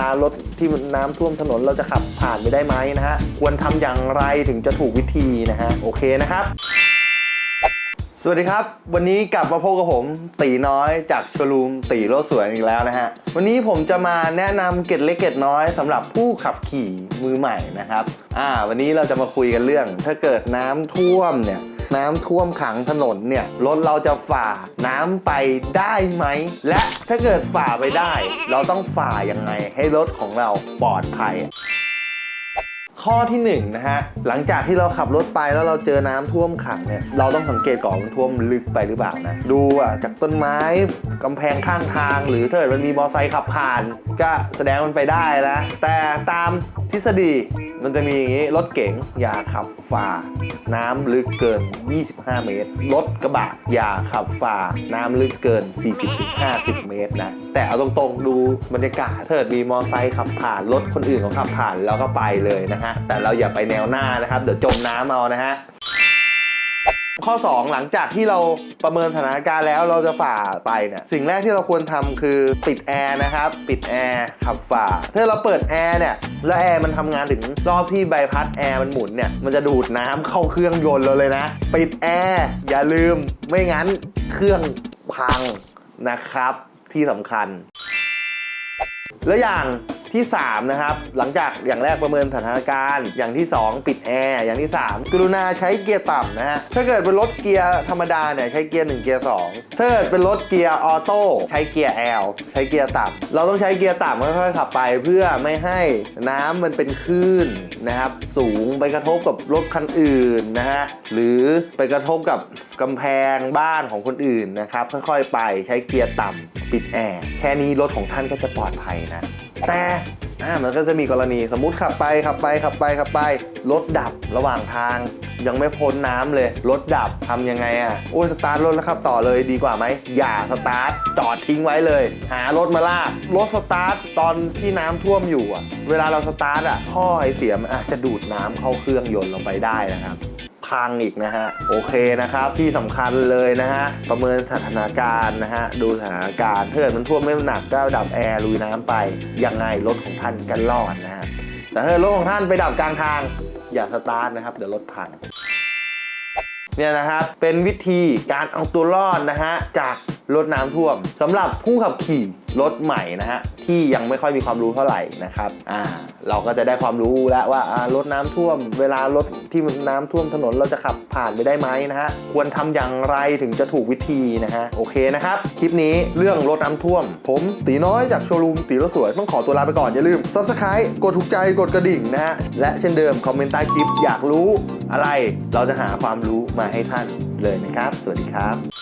ลารถที่นน้ำท่วมถนนเราจะขับผ่านไปได้ไหมนะฮะ ควรทำอย่างไรถึงจะถูกวิธีนะฮะ โอเคนะครับ สวัสดีครับ วันนี้กลับมาพบกับผม ตีน้อยจากชว์รูมตีโลกสวยอีกแล้วนะฮะ วันนี้ผมจะมาแนะนำเกร็ดเล็กเกร็ดน้อยสำหรับผู้ขับขี่มือใหม่นะครับ อ่า วันนี้เราจะมาคุยกันเรื่อง ถ้าเกิดน้ำท่วมเนี่ย น้ำท่วมขังถนนเนี่ยรถเราจะฝ่าน้ำไปได้ไหม และถ้าเกิดฝ่าไปได้ เราต้องฝ่ายังไงให้รถของเราปลอดภัย ข้อที่1นงนะฮะหลังจากที่เราขับรถไปแล้วเราเจอน้ำท่วมขังเนี่ยเราต้องสังเกตก่อนมันท่วมลึกไปหรือเปล่านะดูอะจากต้นไม้กำแพงข้างทาง หรือถ้าเกิดมันมีมอเตอร์ไซค์ขับผ่าน ก็แสดงมันไปได้นะแต่ตามทฤษฎีมันจะมีอย่างนี้รถเก๋งอย่าขับฝ่า น้ำลึกเกิน 25 เมตร รถกระบะอย่าขับฝ่า น้ำลึกเกิน 40-50 เมตรนะ แต่เอาตรงๆดูบรรยากาศถ้าเกิดมีมอเตอร์ไซค์ขับผ่านรถคนอื่นเขาขับผ่านเราก็ไปเลยนะฮะแต่เราอย่าไปแนวหน้านะครับ เดี๋ยวจมน้ำเอานะฮะข้อ 2 หลังจากที่เราประเมินสถานการณ์แล้วเราจะฝ่าไปเนี่ยสิ่งแรกที่เราควรทำคือปิดแอร์นะครับ ปิดแอร์ขับฝ่า ถ้าเราเปิดแอร์เนี่ยแล้วแอร์มันทำงานถึงรอบที่ใบพัดแอร์มันหมุนเนี่ยมันจะดูดน้ำเข้าเครื่องยนต์เราเลยนะ ปิดแอร์อย่าลืมไม่งั้นเครื่องพังนะครับที่สำคัญ แล้วอย่าง ที่ 3 นะครับ หลังจากอย่างแรกประเมินสถานการณ์ อย่างที่ 2 ปิดแอร์ อย่างที่ 3 กรุณาใช้เกียร์ต่ำนะฮะ ถ้าเกิดเป็นรถเกียร์ธรรมดาเนี่ยใช้เกียร์ 1 เกียร์ 2 ถ้าเกิดเป็นรถเกียร์ออโต้ใช้เกียร์ L ใช้เกียร์ต่ำ เราต้องใช้เกียร์ต่ำค่อยๆขับไปเพื่อไม่ให้น้ำมันเป็นคลื่นนะครับสูงไปกระทบกับรถคันอื่นนะฮะ หรือไปกระทบกับกำแพงบ้านของคนอื่นนะครับ ค่อยๆไปใช้เกียร์ต่ำ ปิดแอร์แค่นี้รถของท่านก็จะปลอดภัยนะ แต่อ่ามันก็จะมีกรณีสมมติขับไปขับไปขับไปขับไปรถดับระหว่างทาง ยังไม่พ้นน้ำเลยรถดับทำยังไงอะโอ้ยสตาร์ทรถแล้วขับต่อเลยดีกว่าไหมอย่าสตาร์ทจอดทิ้งไว้เลย หารถมาลากรถสตาร์ทตอนที่น้ำท่วมอยู่อะ เวลาเราสตาร์ทอะท่อไอเสียมอาจจะดูดน้ำเข้าเครื่องยนต์ลงไปได้นะครับ พังอีกนะฮะ โอเคนะครับที่สำคัญเลยนะฮะ ประเมินสถานการณ์นะฮะ ดูสถานการณ์ถ้าเกิดมันท่วมไม่หนักก็ดับแอร์ลุยน้ำไป ยังไงรถของท่านกันรอดนะฮะ แต่ถ้าเกิดรถของท่านไปดับกลางทางอย่าสตาร์ทนะครับ เดี๋ยวรถพัง เนี่ยนะครับเป็นวิธีการเอาตัวรอดนะฮะจากรถน้ำท่วมสำหรับผู้ขับขี่รถใหม่นะฮะที่ยังไม่ค่อยมีความรู้เท่าไหร่นะครับอ่าเราก็จะได้ความรู้แล้วว่ารถน้ำท่วม เวลารถที่นน้ำท่วมถนนเราจะขับผ่านไปได้ไหมนะฮะควรทำอย่างไรถึงจะถูกวิธีนะฮะโอเคนะครับ คลิปนี้เรื่องรถน้ำท่วม ผมตีน้อยจากโชว์รูมตีรถสวยต้องขอตัวลาไปก่อนอย่าลืม subscribe กดถูกใจกดกระดิ่งนะฮะและเช่นเดิมคอมเมนต์ใต้คลิปอยากรู้ อะไร เราจะหาความรู้มาให้ท่านเลยนะครับ สวัสดีครับ